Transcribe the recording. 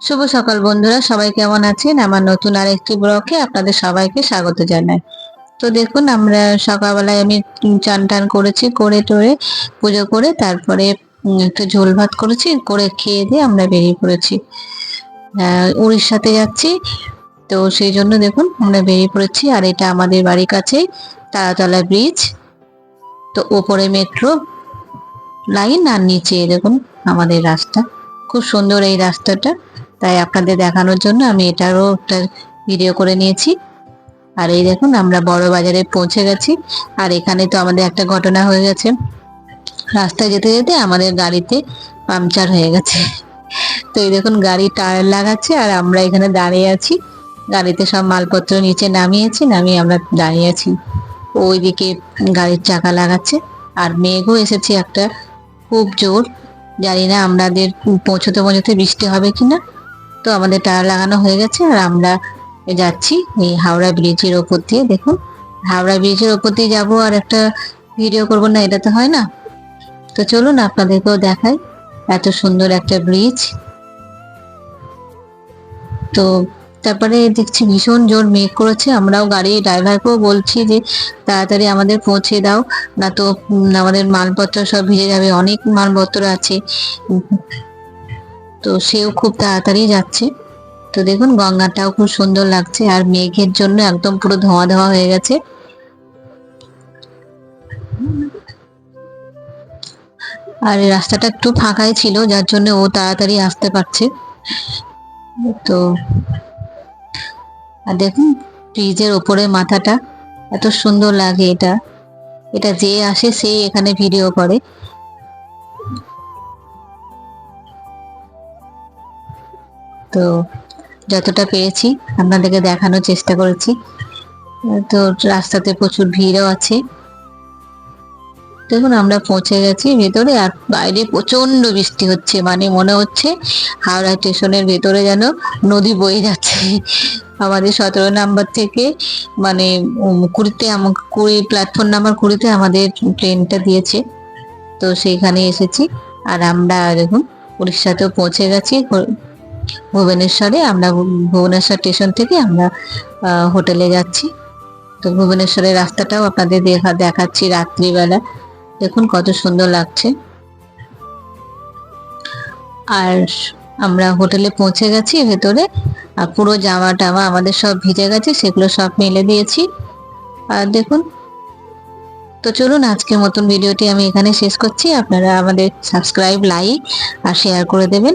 শুভ সকাল বন্ধুরা, সবাই কেমন আছেন? আমার নতুন আর একটি ব্লকে আপনাদের সবাইকে স্বাগত জানাই। তো দেখুন, আমরা সকালবেলায় আমি চান টান করেছি, করে টোরে পুজো করে তারপরে একটু ঝোল ভাত করেছি, করে খেয়ে দিয়ে আমরা বেরিয়ে পড়েছি। উড়িষ্যাতে যাচ্ছি। তো সেই জন্য দেখুন, আমরা বেরিয়ে পড়েছি। আর এটা আমাদের বাড়ির কাছেই, তারাতলা ব্রিজ। তো ওপরে মেট্রো লাইন আর নিচে, দেখুন, আমাদের রাস্তা। খুব সুন্দর এই রাস্তাটা। তাই আপনাদের দেখানোর জন্য আমি এটারও একটা ভিডিও করে নিয়েছি। আর এই দেখুন, আমরা বড় বাজারে পৌঁছে গেছি। আর এখানে তো আমাদের একটা ঘটনা হয়ে গেছে। রাস্তায় যেতে যেতে আমাদের গাড়িতে পাংচার হয়ে গেছে। তো এই দেখুন, গাড়ি টায়ার লাগাচ্ছে আর আমরা এখানে দাঁড়িয়ে আছি। গাড়িতে সব মালপত্র নিচে নামিয়েছি, নামিয়ে আমরা দাঁড়িয়ে আছি। ওইদিকে গাড়ির চাকা লাগাচ্ছে। আর মেঘও এসেছে একটা। খুব জোর। জানি না আমাদের পৌঁছতে পৌঁছতে বৃষ্টি হবে কিনা। তো আমাদের টায়ার লাগানো হয়ে গেছে, আর আমরা যাচ্ছি এই হাওড়া ব্রিজের ওপর দিয়ে, দেখুন। হাওড়া ব্রিজের ওপর দিয়ে যাব আর একটা ভিডিও করব না, এটা তো হয় না। তো চলুন আপনাদেরকেও দেখাই এত সুন্দর একটা ব্রিজ। তো তারপরে দেখছি ভীষণ জোর মেঘ করেছে, আমরাও গাড়ি ড্রাইভারকেও বলছি যে তাড়াতাড়ি আমাদের পৌঁছে দাও, না তো আমাদের মালপত্র সব ভিজে যাবে, অনেক মালপত্র আছে। তো সেও খুব তাড়াতাড়ি যাচ্ছে। তো দেখুন, গঙ্গাটাও খুব সুন্দর লাগছে আর মেঘের জন্য একদম পুরো ধোঁয়া ধোঁয়া হয়ে গেছে। আর রাস্তাটা একটু ফাঁকাই ছিল, যার জন্য ও তাড়াতাড়ি আসতে পারছে। তো আর দেখুন, ব্রিজের ওপরে মাথাটা, এত সুন্দর লাগে এটা। এটা যে আসে সেই এখানে ভিডিও করে। তো যতটা পেরেছি আপনাদেরকে দেখানোর চেষ্টা করেছি। তো রাস্তাতে প্রচুর ভিড়ও আছে। দেখুন, আমরা পৌঁছে গেছি ভেতরে, আর বাইরে প্রচণ্ড বৃষ্টি হচ্ছে। মানে মনে হচ্ছে হাওড়া স্টেশনের ভেতরে যেন নদী বয়ে যাচ্ছে। আমাদের সতেরো নাম্বার থেকে মানে কুড়িতে আম- কুড়ি প্ল্যাটফর্ম নাম্বার কুড়িতে আমাদের ট্রেনটা দিয়েছে। তো সেইখানে এসেছি। আর আমরা, দেখুন, উড়িষ্যাতেও পৌঁছে গেছি। ভুবনেশ্বরে, আমরা ভুবনেশ্বর স্টেশন থেকে আমরা হোটেলে যাচ্ছি। তো ভুবনেশ্বরের রাস্তাটাও আপনাদের দেখা দেখাচ্ছি রাত্রিবেলা। দেখুন কত সুন্দর লাগছে। আর আমরা হোটেলে পৌঁছে গেছি ভেতরে। আর পুরো জামা টামা আমাদের সব ভিজে গেছে, সেগুলো সব মেলে দিয়েছি। আর দেখুন, তো চলুন আজকের মতন ভিডিওটি আমি এখানে শেষ করছি। আপনারা আমাদের সাবস্ক্রাইব, লাইক আর শেয়ার করে দেবেন।